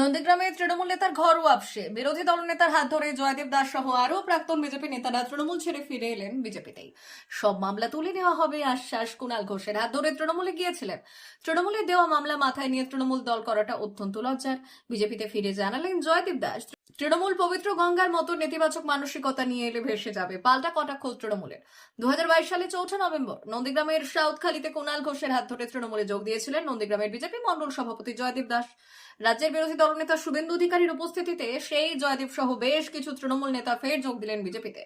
নন্দীগ্রামে তৃণমূল নেতার ঘর ওয়াপসে বিরোধী দলনেতার হাত ধরে জয়দেব দাস সহ আরও প্রাক্তন বিজেপি নেতারা তৃণমূল ছেড়ে ফিরে এলেন বিজেপিতেই। সব মামলা তুলে নেওয়া হবে আশ্বাস কুণাল ঘোষের। হাত ধরে তৃণমূলে গিয়েছিলেন। তৃণমূলে দেওয়া মামলা মাথায় নিয়ে তৃণমূল দল করাটা অত্যন্ত লজ্জার। বিজেপিতে ফিরে জানালেন জয়দেব দাস। তৃণমূল পবিত্র গঙ্গার মতো নেতিবাচক মানসিকতা নিয়ে এলে ভেসে যাবে। পাল্টা কটাক্ষ তৃণমূলের। দু হাজার বাইশ সালে চৌঠা নভেম্বর, নন্দীগ্রামের সাউথখালীতে কুণাল ঘোষের হাত ধরে তৃণমূলে যোগ দিয়েছিলেন নন্দীগ্রামের বিজেপি মন্ডল সভাপতি জয়দীপ দাস। রাজ্যের বিরোধী দলনেতা শুভেন্দু অধিকারীর উপস্থিতিতে সেই জয়দীপ সহ বেশ কিছু তৃণমূল নেতা ফের যোগ দিলেন বিজেপিতে।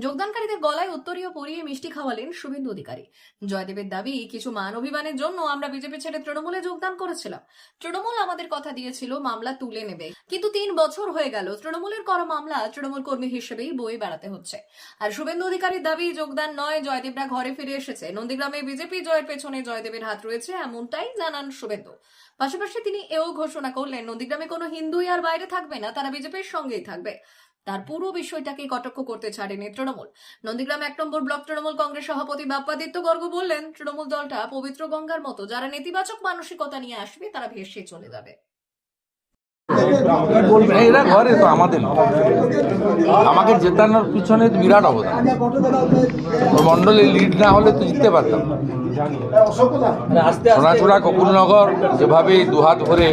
যোগদানকারীদের গলায় উত্তরীয় পরিয়ে মিষ্টি খাওয়ালেন শুভেন্দু অধিকারী। জয়দেবের দাবি, কিছু মান অভিমানের জন্য আমরা বিজেপি ছেড়ে তৃণমূলে যোগদান করেছিলাম। তৃণমূল আমাদের কথা দিয়েছিল, মামলা তুলে নেবে। কিন্তু তিন বছর হয়ে গেল, তৃণমূলের করা মামলা তৃণমূল কর্মী হিসেবেই বয়ে বেড়াতে হচ্ছে। আর শুভেন্দু অধিকারীর দাবি, যোগদান নয়, জয়দেবরা ঘরে ফিরে এসেছে। নন্দীগ্রামে বিজেপি জয়ের পেছনে জয়দেবের হাত রয়েছে, এমনটাই জানান শুভেন্দু। পাশাপাশি তিনি এও ঘোষণা করলেন, নন্দীগ্রামে কোনো হিন্দুই আর বাইরে থাকবে না, তারা বিজেপির সঙ্গেই থাকবে। তার পুরো বিষয়টাকে কটাক্ষ করতে ছাড়েনি তৃণমূল। নন্দীগ্রাম এক নম্বর ব্লক তৃণমূল কংগ্রেস সভাপতি বাপ্পাদিত্য গর্গ বললেন, তৃণমূল দলটা পবিত্র গঙ্গার মতো, যারা নেতিবাচক মানসিকতা নিয়ে আসবে, তারা ভেসে চলে যাবে। এরা ঘরে তো আমাদের আমাকে জেতানোর পিছনে বিরাট অবদান মন্ডলে লিড না হলে তো জিততে পারতাম না। সোনাচূড়া কপুরনগর যেভাবে দুহাত ভরে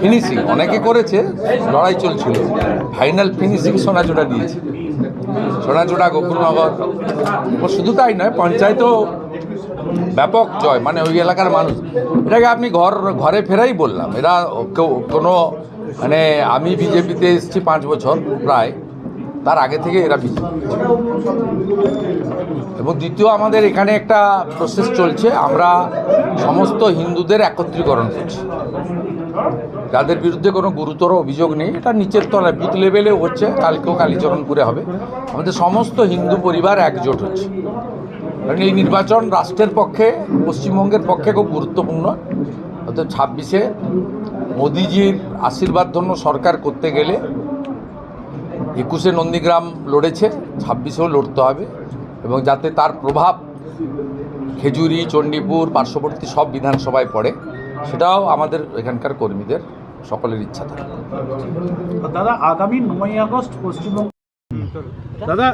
ফিনিশিং অনেকে করেছে, লড়াই চলছিল। ফাইনাল ফিনিশিং সোনাচূড়া দিয়েছে। সোনাচূড়া ও শুধু তাই নয়, পঞ্চায়েতও ব্যাপক জয় মানে ওই এলাকার মানুষ। এটাকে আপনি ঘর, ঘরে ফেরাই বললাম। এরা কেউ, কোনো মানে আমি বিজেপিতে এসেছি পাঁচ বছর প্রায়, তার আগে থেকে এরা বিজেপি। এবং দ্বিতীয়, আমাদের এখানে একটা প্রসেস চলছে। আমরা সমস্ত হিন্দুদের একত্রীকরণ করছি। যাদের বিরুদ্ধে কোনো গুরুতর অভিযোগ নেই, এটা নিচের তলায়, বুথ লেভেলেও হচ্ছে। কালকেও কালীচরণপুরে হবে। আমাদের সমস্ত হিন্দু পরিবার একজোট হচ্ছে। কারণ এই নির্বাচন রাষ্ট্রের পক্ষে, পশ্চিমবঙ্গের পক্ষে খুব গুরুত্বপূর্ণ। অর্থাৎ ছাব্বিশে মোদিজির আশীর্বাদ ধন্য সরকার করতে গেলে একুশে নন্দীগ্রাম লড়েছে, ছাব্বিশেও লড়তে হবে এবং যাতে তার প্রভাব খেজুরি, চণ্ডীপুর, পার্শ্ববর্তী সব বিধানসভায় পড়ে, সেটাও আমাদের এখানকার কর্মীদের সকলের ইচ্ছা থাকে। দাদা, আগামী নয় আগস্ট পশ্চিমবঙ্গ দাদা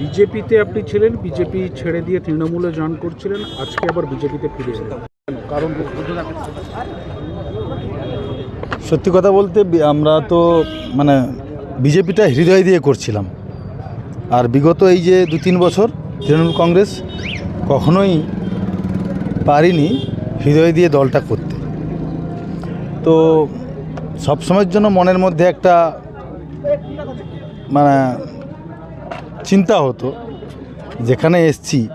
বিজেপিতে আপনি ছিলেন বিজেপি ছেড়ে দিয়ে তৃণমূলে জয়েন করছিলেন আজকে আবার বিজেপিতে ফিরে এলেন। কারণ সত্যি কথা বলতে আমরা তো মানে বিজেপিটা হৃদয় দিয়ে করছিলাম। আর বিগত এই যে দু তিন বছর তৃণমূল কংগ্রেস কখনোই পারিনি হৃদয় দিয়ে দলটা করতে। তো সবসময়ের জন্য মনের মধ্যে একটা মানে চিন্তা হতো যেখানে এসছি,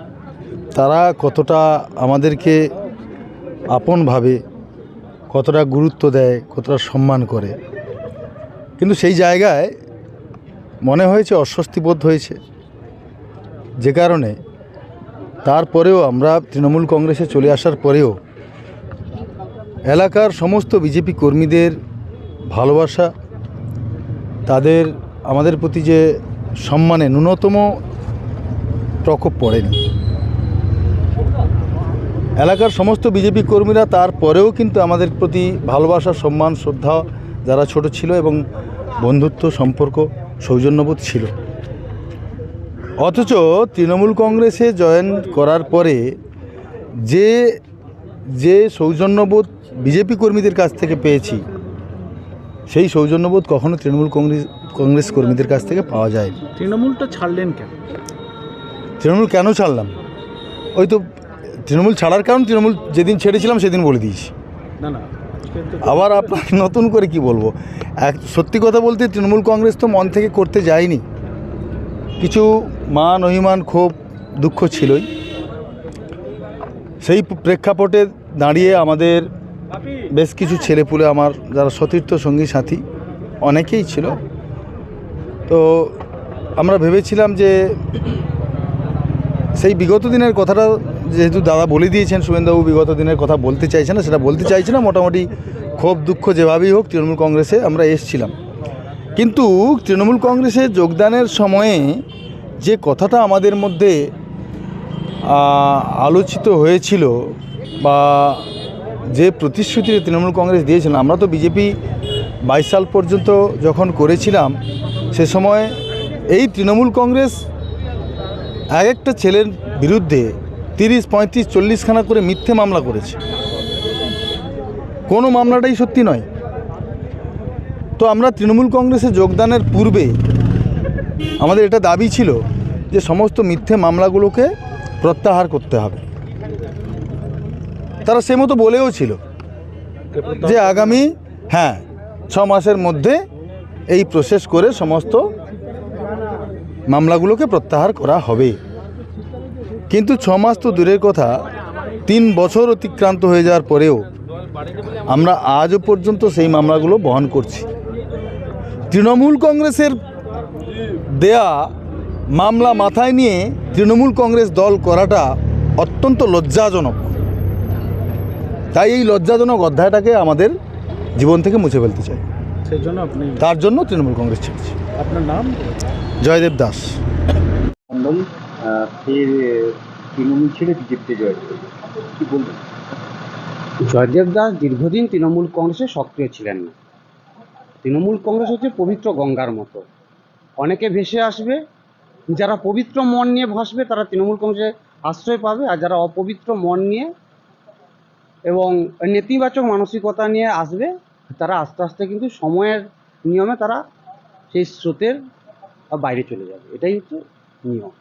তারা কতটা আমাদেরকে আপনভাবে কতটা গুরুত্ব দেয়, কতটা সম্মান করে। কিন্তু সেই জায়গায় মনে হয়েছে অস্বস্তি বোধ হয়েছে। যে কারণে তারপরেও আমরা তৃণমূল কংগ্রেসে চলে আসার পরেও এলাকার সমস্ত বিজেপি কর্মীদের ভালোবাসা, তাদের, আমাদের প্রতি যে সম্মানে ন্যূনতম প্রকোপ পড়েনি। এলাকার সমস্ত বিজেপি কর্মীরা তারপরেও কিন্তু আমাদের প্রতি ভালোবাসা, সম্মান, শ্রদ্ধা যারা ছোট ছিল এবং বন্ধুত্ব, সম্পর্ক, সৌজন্যবোধ ছিল। অথচ তৃণমূল কংগ্রেসে জয়েন করার পরে যে যে সৌজন্যবোধ বিজেপি কর্মীদের কাছ থেকে পেয়েছি, সেই সৌজন্যবোধ কখনো তৃণমূল কংগ্রেস কংগ্রেস কর্মীদের কাছ থেকে পাওয়া যায়নি তৃণমূলটা ছাড়লেন কেন? তৃণমূল কেন ছাড়লাম? ওই তো তৃণমূল ছাড়ার কারণ তৃণমূল যেদিন ছেড়েছিলাম সেদিন বলে দিয়েছি। না না আবার আপনাকে নতুন করে কি বলব? এক সত্যি কথা বলতে তৃণমূল কংগ্রেস তো মন থেকে করতে যায়নি। কিছু মান অভিমান ক্ষোভ দুঃখ ছিলই। সেই প্রেক্ষাপটে দাঁড়িয়ে আমাদের বেশ কিছু ছেলেপুলে আমার যারা সতীর্থ সঙ্গী সাথী অনেকেই ছিল। তো আমরা ভেবেছিলাম যে সেই বিগত দিনের কথাটা যেহেতু দাদা বলে দিয়েছেন, শুভেন্দুবাবু বিগত দিনের কথা বলতে চাইছে না, সেটা বলতে চাইছে না। মোটামুটি ক্ষোভ, দুঃখ যেভাবেই হোক তৃণমূল কংগ্রেসে আমরা এসছিলাম। কিন্তু তৃণমূল কংগ্রেসে যোগদানের সময়ে যে কথাটা আমাদের মধ্যে আলোচিত হয়েছিল বা যে প্রতিশ্রুতি তৃণমূল কংগ্রেস দিয়েছিল, আমরা তো বিজেপি বাইশ সাল পর্যন্ত যখন করেছিলাম সে সময় এই তৃণমূল কংগ্রেস এক একটা ছেলের বিরুদ্ধে তিরিশ, পঁয়ত্রিশ, চল্লিশখানা করে মিথ্যে মামলা করেছে। কোনো মামলাটাই সত্যি নয়। তো আমরা তৃণমূল কংগ্রেসে যোগদানের পূর্বে আমাদের এটা দাবি ছিল যে সমস্ত মিথ্যে মামলাগুলোকে প্রত্যাহার করতে হবে। তারা সে মতো বলেও ছিল যে আগামী হ্যাঁ ছ মাসের মধ্যে এই প্রসেস করে সমস্ত মামলাগুলোকে প্রত্যাহার করা হবে। কিন্তু ছ মাস তো দূরের কথা, তিন বছর অতিক্রান্ত হয়ে যাওয়ার পরেও আমরা আজও পর্যন্ত সেই মামলাগুলো বহন করছি। তৃণমূল কংগ্রেসের দেয়া মামলা মাথায় নিয়ে তৃণমূল কংগ্রেস দল করাটা অত্যন্ত লজ্জাজনক। তাই এই লজ্জাজনক অধ্যায়টাকে আমাদের জীবন থেকে মুছে ফেলতে চাই। সেই জন্য আপনি তার জন্য তৃণমূল কংগ্রেস ছেড়েছে। আপনার নাম? জয়দেব দাস। ফের তৃণমূল ছেড়ে বিজেপিতে জয়েন কি বলবেন? জয়দেব দাস দীর্ঘদিন তৃণমূল কংগ্রেসে সক্রিয় ছিলেন না। তৃণমূল কংগ্রেস হচ্ছে পবিত্র গঙ্গার মতো। অনেকে ভেসে আসবে যারা পবিত্র মন নিয়ে ভাসবে তারা তৃণমূল কংগ্রেসে আশ্রয় পাবে আর যারা অপবিত্র মন নিয়ে এবং নেতিবাচক মানসিকতা নিয়ে আসবে তারা আস্তে আস্তে কিন্তু সময়ের নিয়মে তারা সেই স্রোতের বাইরে চলে যাবে। এটাই হচ্ছে নিয়ম।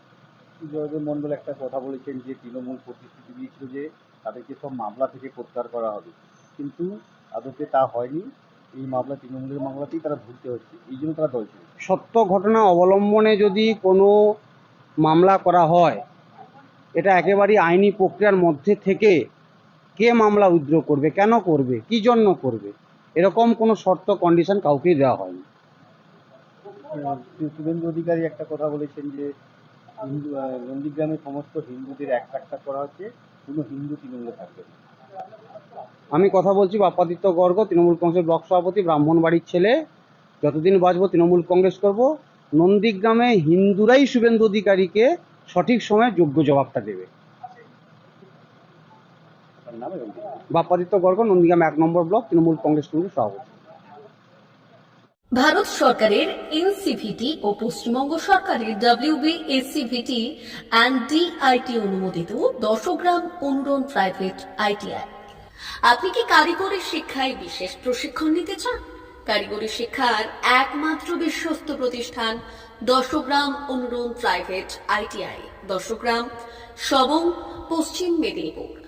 জয়দেব মন্ডল একটা কথা বলেছেন যে তৃণমূল প্রতিশ্রুতি দিয়েছিল যে তাদেরকে সব মামলা থেকে প্রত্যাহার করা হবে। কিন্তু আদতে তা হয়নি। এই মামলা তৃণমূলের মামলাতেই তারা ভুগতে হচ্ছে। এই জন্য তারা দল সত্য ঘটনা অবলম্বনে যদি কোনো মামলা করা হয় এটা একেবারেই আইনি প্রক্রিয়ার মধ্যে থেকে কে মামলা উইথড্র করবে কেন করবে কি জন্য করবে? এরকম কোনো শর্ত কন্ডিশন কাউকেই দেওয়া হয়নি। শুভেন্দু অধিকারী একটা কথা বলেছেন যে হিন্দু নন্দীগ্রামে সমস্ত হিন্দুদের এক সাক্ষাৎ করা হচ্ছে কোনো হিন্দু তৃণমূলে থাকবে না। আমি কথা বলছি বাপ্পাদিত্য গর্গ তৃণমূল কংগ্রেসের ব্লক সভাপতি ব্রাহ্মণবাড়ির ছেলে। যতদিন বাঁচবো তৃণমূল কংগ্রেস করব। নন্দীগ্রামে হিন্দুরাই শুভেন্দু অধিকারীকে সঠিক সময়ে যোগ্য জবাবটা দেবে আপনার নাম এবং ঠিকানা। বাপ্পাদিত্য গর্গ, নন্দীগ্রাম এক নম্বর ব্লক, তৃণমূল কংগ্রেস কমিটির সভাপতি। ভারত সরকারের এনসিভিটি ও পশ্চিমবঙ্গ সরকারের ডাব্লিউবিএসসিভিটি অ্যান্ড ডিআইটি অনুমোদিত দশগ্রাম অনুরণ প্রাইভেট আইটিআই আপনি কি কারিগরি শিক্ষায় বিশেষ প্রশিক্ষণ নিতে চান? কারিগরি শিক্ষার একমাত্র বিশ্বস্ত প্রতিষ্ঠান দশগ্রাম অনুরণ প্রাইভেট আইটিআই দশগ্রাম, সবং, পশ্চিম মেদিনীপুর।